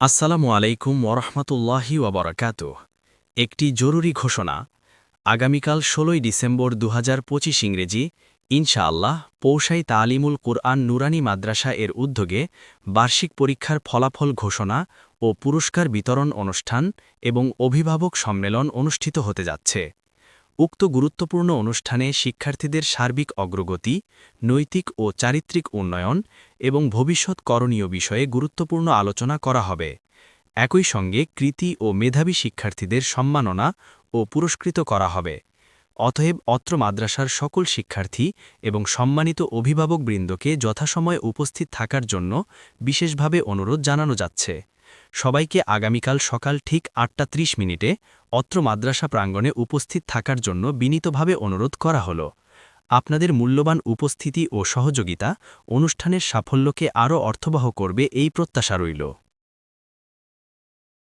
আসসালামু আলাইকুম ওরহমতুল্লাহি ওবরাকাত একটি জরুরি ঘোষণা, আগামীকাল ষোলোই ডিসেম্বর দু হাজার পঁচিশ ইংরেজি, ইনশাআল্লাহ পৌষাই তালিমুল কুরআন নুরানি মাদ্রাসা এর উদ্যোগে বার্ষিক পরীক্ষার ফলাফল ঘোষণা ও পুরস্কার বিতরণ অনুষ্ঠান এবং অভিভাবক সম্মেলন অনুষ্ঠিত হতে যাচ্ছে। উক্ত গুরুত্বপূর্ণ অনুষ্ঠানে শিক্ষার্থীদের সার্বিক অগ্রগতি, নৈতিক ও চারিত্রিক উন্নয়ন এবং ভবিষ্যৎ করণীয় বিষয়ে গুরুত্বপূর্ণ আলোচনা করা হবে। একই সঙ্গে কৃতি ও মেধাবী শিক্ষার্থীদের সম্মাননা ও পুরস্কৃত করা হবে। অতএব অত্র মাদ্রাসার সকল শিক্ষার্থী এবং সম্মানিত অভিভাবকবৃন্দকে যথাসময়ে উপস্থিত থাকার জন্য বিশেষভাবে অনুরোধ জানানো যাচ্ছে। সবাইকে আগামীকাল সকাল ঠিক আটটা ত্রিশ মিনিটে অত্র মাদ্রাসা প্রাঙ্গণে উপস্থিত থাকার জন্য বিনীতভাবে অনুরোধ করা হল। আপনাদের মূল্যবান উপস্থিতি ও সহযোগিতা অনুষ্ঠানের সাফল্যকে আরও অর্থবহ করবে এই প্রত্যাশা রইল।